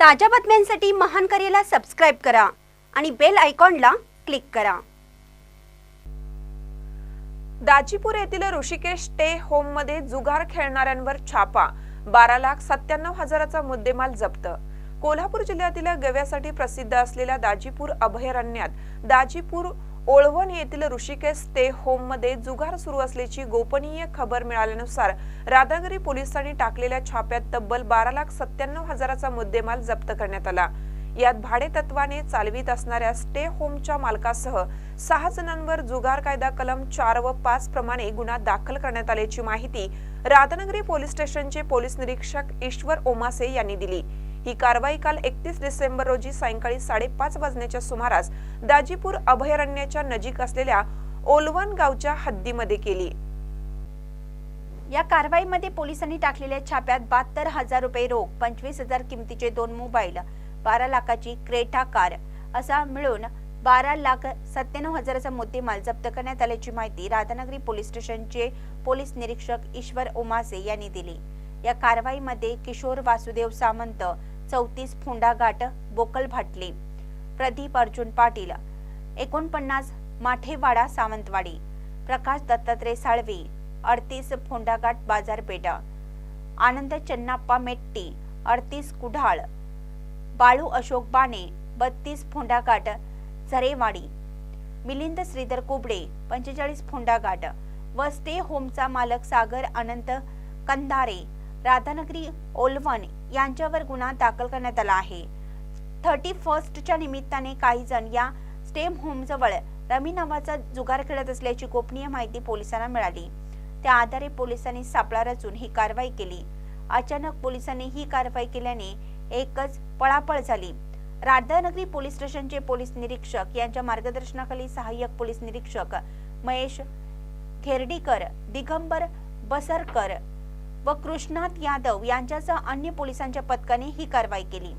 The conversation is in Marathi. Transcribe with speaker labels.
Speaker 1: ताज्या बातम्यांसाठी महान करेला सबस्क्राईब करा आणि बेल आयकॉनला क्लिक करा.
Speaker 2: दाजीपूर येथील ऋषिकेश स्टे होममध्ये जुगार खेळणाऱ्यांवर छापा. बारा लाख सत्त्याण्णव हजाराचा मुद्देमाल जप्त. कोल्हापूर जिल्ह्यातील गव्यासाठी प्रसिद्ध असलेल्या दाजीपूर अभयारण्यात दाजीपूर ओळवण येथील ऋषिकेश स्टे होममध्ये जुगार सुरू असल्याची गोपनीय खबर मिळाल्यानुसार राधानगरी पोलिसांनी टाकलेल्या छाप्यात तब्बल बारा लाख सत्त्याण्णव हजाराचा मुद्देमाल जप्त करण्यात आला. यात भाडेतत्वाने चालवित असणाऱ्या स्टे होमच्या मालकासह सहा जणांवर जुगार कायदा कलम चार व पाच प्रमाणे गुन्हा दाखल करण्यात आल्याची माहिती राधानगरी पोलीस स्टेशनचे पोलीस निरीक्षक ईश्वर ओमासे यांनी दिली. ही कारवाई काल एकतीस डिसेंबर रोजी सायंकाळी साडेपाच वाजण्याच्या सुमारास दाजीपूर अभयारण्याच्या नजीक असलेल्या ओलवन गावच्या हद्दीमध्ये केली.
Speaker 1: या कारवाईमध्ये पोलिसांनी टाकलेल्या छाप्यात बहात्तर हजार रुपये रोख पंचवीस हजार किमतीचे दोन मोबाईल बारा लाखाची क्रेटा कार असा मिळून बारा लाख सत्त्याण्णव हजाराचा मुद्देमाल जप्त करण्यात आल्याची माहिती राधानगरी पोलीस स्टेशनचे पोलीस निरीक्षक ईश्वर ओमासे यांनी दिली. या कारवाईमध्ये किशोर वासुदेव सामंत चौतीस फोंडाघाट बोकल भाटले प्रदीप अर्जुन पाटील एकोणपन्नास माठेवाडा सावंतवाडी प्रकाश दत्तात्रय साळवे अडतीस फोंडाघाट बाजारपेठा आनंद चन्नाप्पा मेट्टी अडतीस कुढाळ बाळू अशोक बाणे बत्तीस फोंडाघाट झरेवाडी मिलिंद श्रीधर कुबडे पंचेचाळीस फोंडाघाट व स्टे होमचा मालक सागर अनंत कंधारे राधानगरी ओलवण यांच्यावर गुन्हा दाखल करण्यात आला आहे. थर्टी फर्स्टच्या निमित्ताने काही जण या स्टेम होमजवळ रमी नावाचा जुगार खेळत असल्याची गोपनीय माहिती पोलिसांना मिळाली. त्या आधारे पोलिसांनी सापळा रचून ही कारवाई केली. अचानक पोलिसांनी ही कारवाई केल्याने एकच पळापळ झाली. राधानगरी पोलीस स्टेशनचे पोलीस निरीक्षक यांच्या मार्गदर्शनाखाली सहाय्यक पोलीस निरीक्षक महेश घेर्डीकर दिगंबर बसरकर व कृष्णात यादव यांच्यासह अन्य पोलिसांच्या पथकाने ही कारवाई केली.